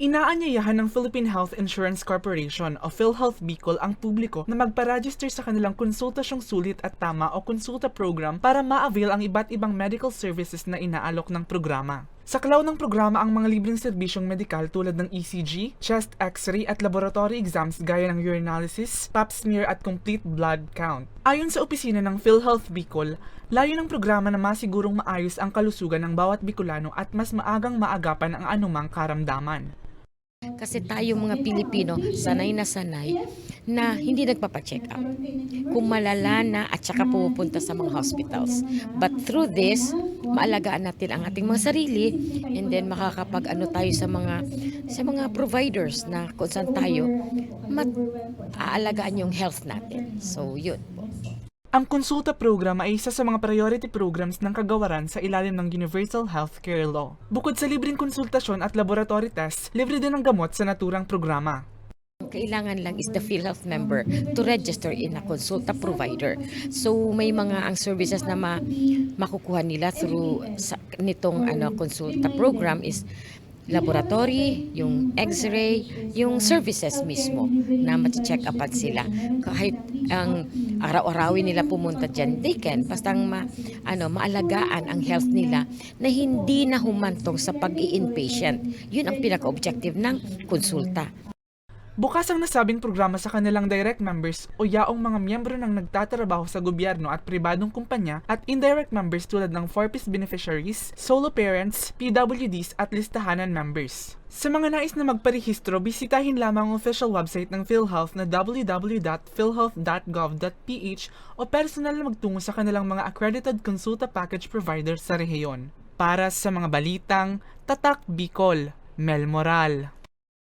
Inaanyayahan ng Philippine Health Insurance Corporation o PhilHealth Bicol ang publiko na magpa-register sa kanilang konsultasyong sulit at tama o konsulta program para ma-avail ang iba't ibang medical services na inaalok ng programa. Sa klaw ng programa ang mga libreng serbisyong medikal tulad ng ECG, chest x-ray at laboratory exams gaya ng urinalysis, pap smear at complete blood count. Ayon sa opisina ng PhilHealth Bicol, layo ng programa na masigurong maayos ang kalusugan ng bawat Bicolano at mas maagang maagapan ang anumang karamdaman. Kasi tayo mga Pilipino, sanay na sanay na hindi nagpapacheck up. Kung malala na at saka pumupunta sa mga hospitals. But through this, maalagaan natin ang ating mga sarili and then makakapag ano tayo sa mga sa mga providers na kung saan tayo mat aalagaan yung health natin. So, yun. Ang konsulta program ay isa sa mga priority programs ng kagawaran sa ilalim ng Universal Healthcare Law. Bukod sa libreng konsultasyon at laboratory tests, libre din ang gamot sa naturang programa. Ang kailangan lang is the PhilHealth member to register in a consulta provider. So may mga ang services na ma, makukuha nila through sa, nitong ano consulta program is laboratory, yung x-ray, yung services mismo na ma-check upan sila. Kahit ang araw-arawin nila pumunta dyan, they can. Basta ang ma, ano, maalagaan ang health nila na hindi na humantong sa pag-i-inpatient. Yun ang pinaka-objective ng konsulta. Bukas ang nasabing programa sa kanilang direct members o yaong mga miyembro ng nagtatrabaho sa gobyerno at pribadong kumpanya at indirect members tulad ng 4-piece beneficiaries, solo parents, PWDs at listahanan members. Sa mga nais na magparehistro, bisitahin lamang ang official website ng PhilHealth na www.philhealth.gov.ph o personal na magtungo sa kanilang mga accredited consulta package provider sa rehiyon. Para sa mga balitang, Tatak Bicol, Mel Moral.